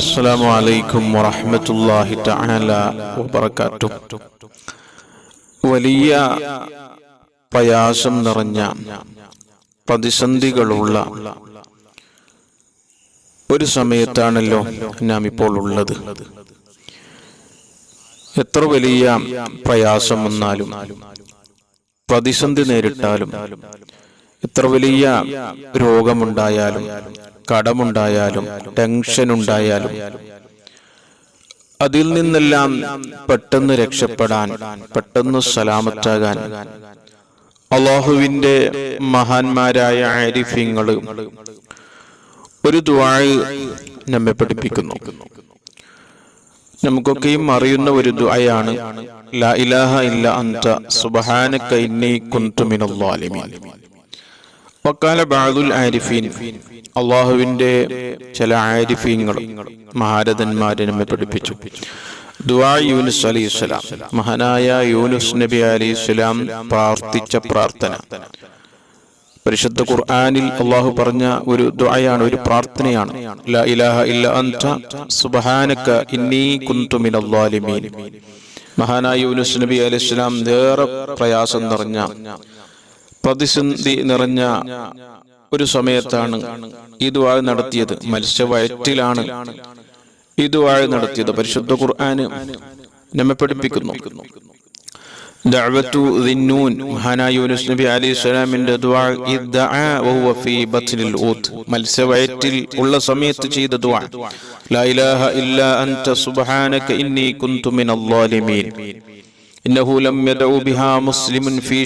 السلام عليكم ورحمة الله تعالى وبركاته വലിയ പ്രയാസം നിറഞ്ഞ പ്രതിസന്ധികളുള്ള ഒരു സമയത്താണല്ലോ നാം ഇപ്പോൾ ഉള്ളത് എത്ര വലിയ പ്രയാസം വന്നാലും പ്രതിസന്ധി നേരിട്ടാലും എത്ര വലിയ രോഗമുണ്ടായാലും കടമുണ്ടായാലും ടെൻഷൻ ഉണ്ടായാലും അതിൽ നിന്നെല്ലാം പെട്ടെന്ന് രക്ഷപ്പെടാൻ പെട്ടെന്ന് സലാമത്താകാൻ അള്ളാഹുവിന്റെ മഹാന്മാരായ ആരിഫിങ്ങൾ ഒരു ദ്വാഴ് നമ്മെ പഠിപ്പിക്കുന്നു. നമുക്കൊക്കെയും അറിയുന്ന ഒരു ദുആയാണ് ലാ ഇലാഹ ഇല്ല അന്ത സുബ്ഹാനക ഇന്നി കുന്തു മിനൽ ബഅദുൽ ആരിഫീൻ. അള്ളാഹുവിന്റെ ചില ആരിഫീങ്ങൾ മഹാരഥന്മാരെ നമ്മെ പഠിപ്പിച്ചു. ദുആ യൂനുസ് അലി ഇസ്ലാം മഹാനായ യൂനുസ് നബി അലി സ്വലാം പ്രാർത്ഥിച്ച പ്രാർത്ഥന. പരിശുദ്ധ ഖുർആാനിൽ അള്ളാഹു പറഞ്ഞ ഒരു ദുആയാണ് ഒരു പ്രാർത്ഥനയാണ്. ലാ ഇലാഹ ഇല്ല അൻത സുബ്ഹാനക ഇന്നി കുന്തു മിനൽ മഹാനായ യൂനുസ് നബി അലി ഇസ്ലാം ഏറെ പ്രയാസം നിറഞ്ഞ പ്രതിസന്ധി നിറഞ്ഞ ഒരു സമയത്താണ് ഈ ദുആ നടത്തിയത്. മത്സ്യവയറ്റിലാണ് ഈ ദുആ നടത്തിയത്. പരിശുദ്ധ ഖുർആന് നമ്മെ പഠിപ്പിക്കുന്നു. മഹാനായ നബി ദുആ ഇദ്ദഅ ഫീ ഉള്ള സമയത്ത് ചെയ്ത ദുആ. ലാ ഇലാഹ ഇല്ലാ അൻത സുബ്ഹാനക ഇന്നി കുന്തു മിനൽ ഫീ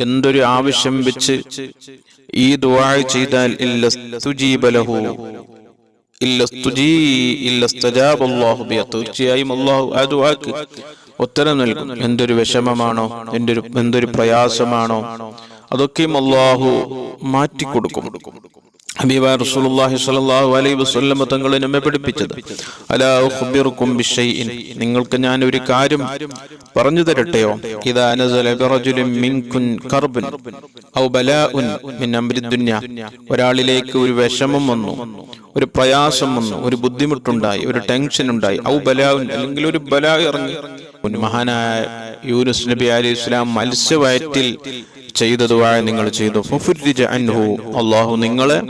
എന്തൊരു ആവശ്യം വെച്ച് ഈ ദുആ ചെയ്താൽ ലഹു. അല്ലാഹു അല്ലാഹു ഉത്തരം നൽകും. എന്തൊരു വിഷമമാണോ എന്തൊരു എന്തൊരു പ്രയാസമാണോ അതൊക്കെയും അള്ളാഹു മാറ്റിക്കൊടുക്കും. റസൂലുള്ളാഹി സ്വല്ലല്ലാഹു അലൈഹി തങ്ങളെ നമ്മെ പഠിപ്പിച്ചത്. അലാ നിങ്ങൾക്ക് ഞാൻ ഒരു കാര്യം പറഞ്ഞു തരട്ടെയോ? ഇദാ ബിറജുലിൻ കർബൻ ഔ ബലാഉൻ മിൻ അംരി ഒരാളിലേക്ക് ഒരു വിഷമം വന്നു ഒരു പ്രയാസം വന്നു ഒരു ബുദ്ധിമുട്ടുണ്ടായി ഒരു ടെൻഷൻ ഉണ്ടായി ഔ ബലാവുൻ അല്ലെങ്കിൽ ഒരു ബലാ ഇറങ്ങി. മഹാനായ യൂനുസ് നബി അലി ഇസ്ലാം മത്സ്യവയറ്റിൽ ചെയ്തതുവായ നിങ്ങൾ ചെയ്തു. അൻഹു. അള്ളാഹു നിങ്ങളെ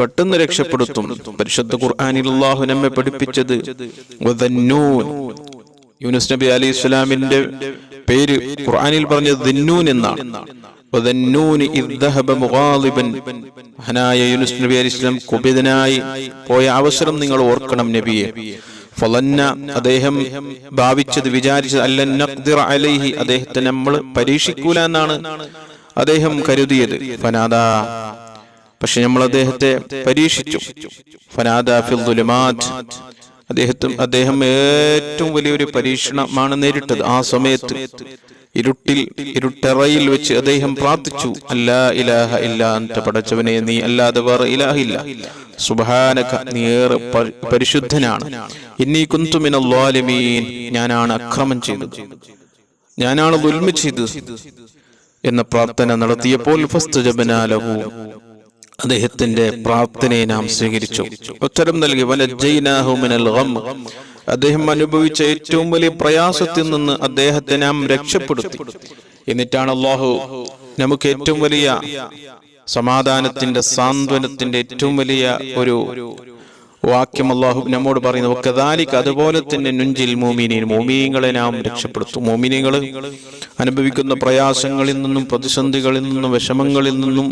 പെട്ടെന്ന് രക്ഷപ്പെടുത്തും. പരിശുദ്ധ ഖുർആാനിൽ അള്ളാഹു നമ്മെ പഠിപ്പിച്ചത്. യൂനുസ് നബി അലി ഇസ്ലാമിന്റെ പേര് ഖുർആാനിൽ പറഞ്ഞത് ദിന്നൂൻ എന്നാണ്. യൂനുസ് നബി അലി ഇസ്ലാം കുപിതനായി പോയ അവസരം നിങ്ങൾ ഓർക്കണം നബിയെ. അദ്ദേഹം ഭാവിച്ചത് വിചാരിച്ചത് നഖ്ദിറ അലൈഹി അദ്ദേഹത്തെ നമ്മൾ പരീക്ഷിക്കൂല എന്നാണ് അദ്ദേഹം കരുതിയത്. ഫനാദ പക്ഷെ നമ്മൾ അദ്ദേഹത്തെ പരീക്ഷിച്ചു. ഫനാദ ഫിൽ അദ്ദേഹത്തും അദ്ദേഹം ഏറ്റവും വലിയൊരു പരീക്ഷണമാണ് നേരിട്ടത് ആ സമയത്ത്. ഇരുട്ടിൽ ഇരുട്ടറയിൽ വെച്ച് അദ്ദേഹം പ്രാർത്ഥിച്ചു. അല്ലാ ഇലാഹ ഇല്ല പടച്ചവനെ നീ അല്ലാതെ വേറെ ഇലാഹില്ല. സുബാനക നീ പരിശുദ്ധനാണ്. ഇന്നീ കുന്തുമിനീൻ ഞാനാണ് അക്രമം ചെയ്തത്. ഞാനാണ് ദുൽമ ചെയ്തത്. എന്ന പ്രാർത്ഥന നടത്തിയപ്പോൾ ഫസ്തുജബനാലഹു അദ്ദേഹത്തിന്റെ പ്രാർത്ഥനയെ നാം സ്വീകരിച്ചു. ഉത്തരം നൽകി വനജ്ജൈനാഹു മിനൽ ഗം. അദ്ദേഹം അനുഭവിച്ച ഏറ്റവും വലിയ പ്രയാസത്തിൽ നിന്ന് അദ്ദേഹത്തെ നാം രക്ഷപ്പെടുത്തി. എന്നിട്ടാണ് അള്ളാഹു നമുക്ക് ഏറ്റവും വലിയ സമാധാനത്തിന്റെ സാന്ത്വനത്തിന്റെ ഏറ്റവും വലിയ ഒരു വാക്യം അള്ളാഹു നമ്മോട് പറയുന്നു. കദാലിക്ക് അതുപോലെ തന്നെ നുഞ്ചിൽ മോമിനീൻ മോമിനിയങ്ങളെ നാം രക്ഷപ്പെടുത്തും. മോമിനികൾ അനുഭവിക്കുന്ന പ്രയാസങ്ങളിൽ നിന്നും പ്രതിസന്ധികളിൽ നിന്നും വിഷമങ്ങളിൽ നിന്നും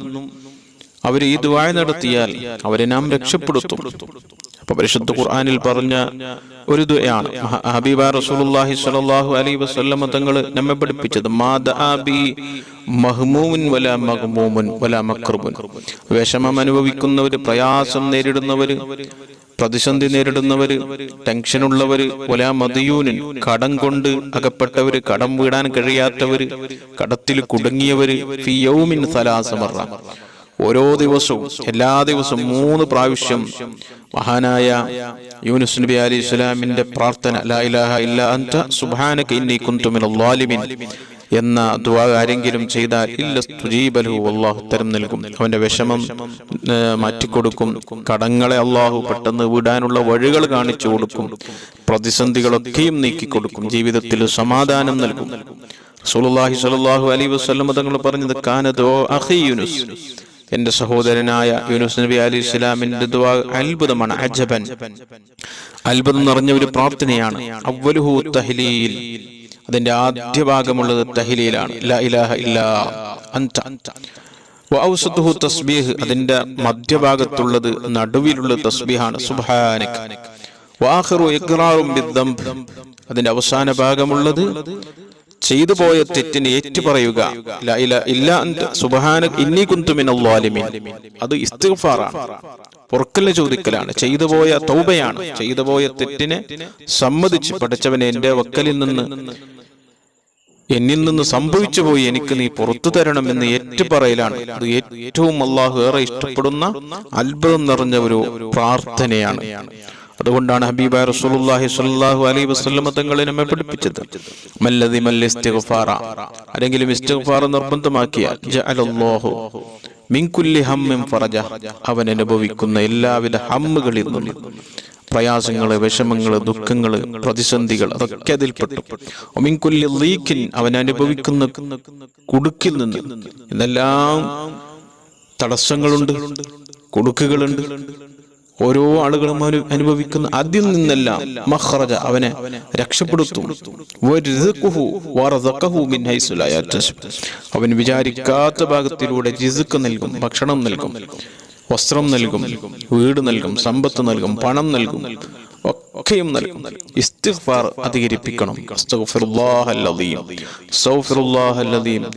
അവർ ഈ ദുവായ നടത്തിയാൽ അവരെ നാം രക്ഷപ്പെടുത്തും. അപ്പൊ പരിശുദ്ധ ഖുർആാനിൽ പറഞ്ഞ ഒരു ദുആണ് ഹബീബ റസൂലുള്ളാഹി സ്വല്ലല്ലാഹു അലൈഹി വസല്ലം തങ്ങൾ നമ്മെ പഠിപ്പിച്ചത് മാ ദആ ബി മഹ്മൂമുൻ വല മഹ്മൂമുൻ വല മക്റുബുൻ വിഷമം അനുഭവിക്കുന്നവർ പ്രയാസം നേരിടുന്നവര് പ്രതിസന്ധി നേരിടുന്നവര് ടെൻഷനുള്ളവര് ഒല മതിയൂനിൻ കടം കൊണ്ട് അകപ്പെട്ടവര് കടം വീടാൻ കഴിയാത്തവര് കടത്തിൽ കുടുങ്ങിയവര് ഫിയൗമിൻ സലാസമറ ഓരോ ദിവസവും എല്ലാ ദിവസവും മൂന്ന് പ്രാവശ്യം മഹാനായ യൂനുസ് നബി അലി ഇസ്ലാമിന്റെ പ്രാർത്ഥന ലാ ഇലാഹ ഇല്ല സുബ്ഹാനക ഇന്നി കുന്തു മിനൽ എന്ന ദുആ ആരെങ്കിലും ചെയ്താൽ ഇല്ല സ്തുജീബലഹു അള്ളാഹു ഉത്തരം നൽകും. അവന്റെ വിഷമം മാറ്റിക്കൊടുക്കും. കടങ്ങളെ അള്ളാഹു പെട്ടെന്ന് വിടാനുള്ള വഴികൾ കാണിച്ചു കൊടുക്കും. പ്രതിസന്ധികളൊക്കെയും നീക്കിക്കൊടുക്കും. ജീവിതത്തിൽ സമാധാനം നൽകും. റസൂലുള്ളാഹി സ്വല്ലല്ലാഹു അലൈഹി വസല്ലം തങ്ങൾ പറഞ്ഞത് കാനദോ അഖി യൂനുസ്? എന്റെ സഹോദരനായ യൂനുസ് നബി അലി ഇസ്ലാമിന്റെ അത്ഭുതമാണ് അജബൻ അത്ഭുതം നിറഞ്ഞ ഒരു പ്രാർത്ഥനയാണ്. തഹ്ലീൽ. അതിന്റെ ആദ്യ ഭാഗമുള്ളത് തഹ്ലീലാണ്. ലാ ഇലാഹ തസ്ബീഹ്. അതിന്റെ മധ്യഭാഗത്തുള്ളത് നടുവിലുള്ള തസ്ബീഹാണ്. അതിന്റെ അവസാന ഭാഗമുള്ളത് ചെയ്തു പോയ തെറ്റിന് ഏറ്റുപറയുക. ഇന്നി അത് ഇസ്തിഗ്ഫാറാണ്. പൊറുക്കലിന് ചോദിക്കലാണ്. ചെയ്തു പോയ തൗബയാണ്. ചെയ്തു പോയ തെറ്റിനെ സമ്മതിച്ച് പഠിച്ചവനെ എന്റെ വക്കലിൽ നിന്ന് എന്നിൽ നിന്ന് സംഭവിച്ചു പോയി. എനിക്ക് നീ പുറത്തു തരണം എന്ന് ഏറ്റുപറയലാണ്. അത് ഏറ്റവും അള്ളാഹു ഏറെ ഇഷ്ടപ്പെടുന്ന അത്ഭുതം നിറഞ്ഞ ഒരു പ്രാർത്ഥനയാണ്. അതുകൊണ്ടാണ് ഹബീബ റസൂലുള്ളാഹി സ്വല്ലല്ലാഹു അലൈഹി വസല്ലം തങ്ങളെ നമ്മെ പഠിപ്പിച്ചത്. മല്ലദി മൽ ഇസ്തിഗ്ഫാറ. ആരെങ്കിലും ഇസ്തിഗ്ഫാർ നിർബന്ധമാക്കിയാൽ ജഅലല്ലാഹു മിൻ കുല്ലി ഹമ്മിൻ ഫറജ. അവൻ അനുഭവിക്കുന്ന എല്ലാവിധ ഹമ്മുകളിൽ നിന്നും പ്രയാസങ്ങൾ വിഷമങ്ങൾ ദുഃഖങ്ങൾ പ്രതിസന്ധികൾ അതൊക്കെ അതിൽപ്പെട്ടു ഒമിൻ കുല്ലി ലീക്കിൻ അവൻ അനുഭവിക്കുന്ന കുടുക്കിൽ നിന്ന്. ഇതെല്ലാം തടസ്സങ്ങളുണ്ട് കുടുക്കുകളുണ്ട്. ഓരോ ആളുകളും അനു- അനുഭവിക്കുന്ന അതിൽ നിന്നെല്ലാം മഹ്റജ അവനെ രക്ഷപ്പെടുത്തും. അവൻ വിചാരിക്കാത്ത ഭാഗത്തിലൂടെ ജിസുക്ക് നൽകും ഭക്ഷണം നൽകും വസ്ത്രം നൽകും വീട് നൽകും സമ്പത്ത് നൽകും പണം നൽകും ഒക്കെയും നൽകും. ഇസ്തിഗ്ഫാർ അധികരിപ്പിക്കണം.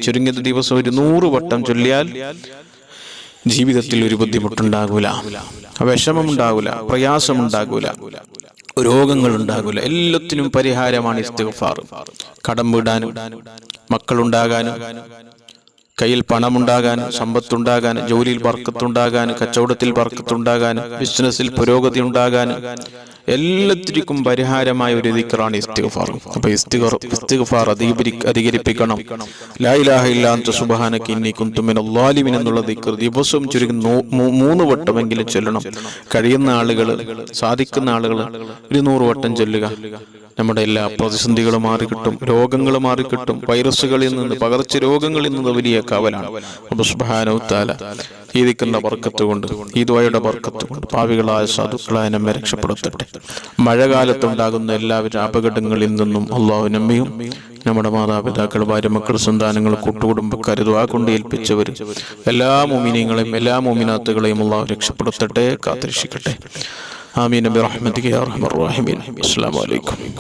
ചുരുങ്ങിയത് ദിവസം ഒരു നൂറ് വട്ടം ചൊല്ലിയാൽ ജീവിതത്തിൽ ഒരു ബുദ്ധിമുട്ടുണ്ടാകൂല. വിഷമമുണ്ടാകൂല പ്രയാസമുണ്ടാകൂല രോഗങ്ങൾ ഉണ്ടാകൂല എല്ലാത്തിനും പരിഹാരമാണ് ഇസ്തിഗ്ഫാർ. കടം വീടാനും മക്കളുണ്ടാകാനും കയ്യിൽ പണമുണ്ടാകാൻ സമ്പത്തുണ്ടാകാൻ ജോലിയിൽ വർക്കത്തുണ്ടാകാൻ കച്ചവടത്തിൽ വർക്കത്തുണ്ടാകാൻ ബിസിനസ്സിൽ പുരോഗതി ഉണ്ടാകാൻ എല്ലാത്തിനും പരിഹാരമായ ഒരു ദിക്റാണ് ഇസ്തിഗ്ഫാർ. അപ്പൊ ഇസ്തിഗ്ഫാർ ഇസ്തിഗ്ഫാർ അധികരി അധികരിപ്പിക്കണം. ലാ ഇലാഹ ഇല്ലാ അൻത സുബ്ഹാനക ഇന്നി കുന്തു മിനൽ ളാലിമീൻ എന്നുള്ള ദിക്ർ ദിവസവും ചുരുങ്ങി മൂന്ന് വട്ടമെങ്കിലും ചൊല്ലണം. കഴിയുന്ന ആളുകൾ സാധിക്കുന്ന ആളുകൾ ഒരു നൂറ് വട്ടം ചൊല്ലുക. നമ്മുടെ എല്ലാ പ്രതിസന്ധികളും മാറിക്കിട്ടും രോഗങ്ങൾ മാറിക്കിട്ടും വൈറസുകളിൽ നിന്ന് പകർച്ച രോഗങ്ങളിൽ നിന്ന് വലിയ കാവലാണ്. അപ്പൊ സുബ്ഹാനഹു ഈദിക്കുന്ന വർക്കത്ത് കൊണ്ട് ഈ ദ്വയുടെ ബർക്കത്ത് കൊണ്ട് പാവികളായ സാധുക്കളായ നമ്മെ രക്ഷപ്പെടുത്തട്ടെ. മഴകാലത്തുണ്ടാകുന്ന എല്ലാവിധ അപകടങ്ങളിൽ നിന്നും അള്ളാഹു നമ്മയും നമ്മുടെ മാതാപിതാക്കൾ ഭാര്യ മക്കൾ സന്താനങ്ങൾ കൂട്ടുകുടുംബക്കാർ ദ്വാ കൊണ്ട് ഏൽപ്പിച്ചവർ എല്ലാ മോമിനിയങ്ങളെയും എല്ലാ മോമിനാത്തുകളെയും അള്ളാഹു രക്ഷപ്പെടുത്തട്ടെ കാത്തിരക്ഷിക്കട്ടെ. ആമീൻ നബി റഹ്മത്തിക്ക് അസ്സലാമു അലൈക്കും.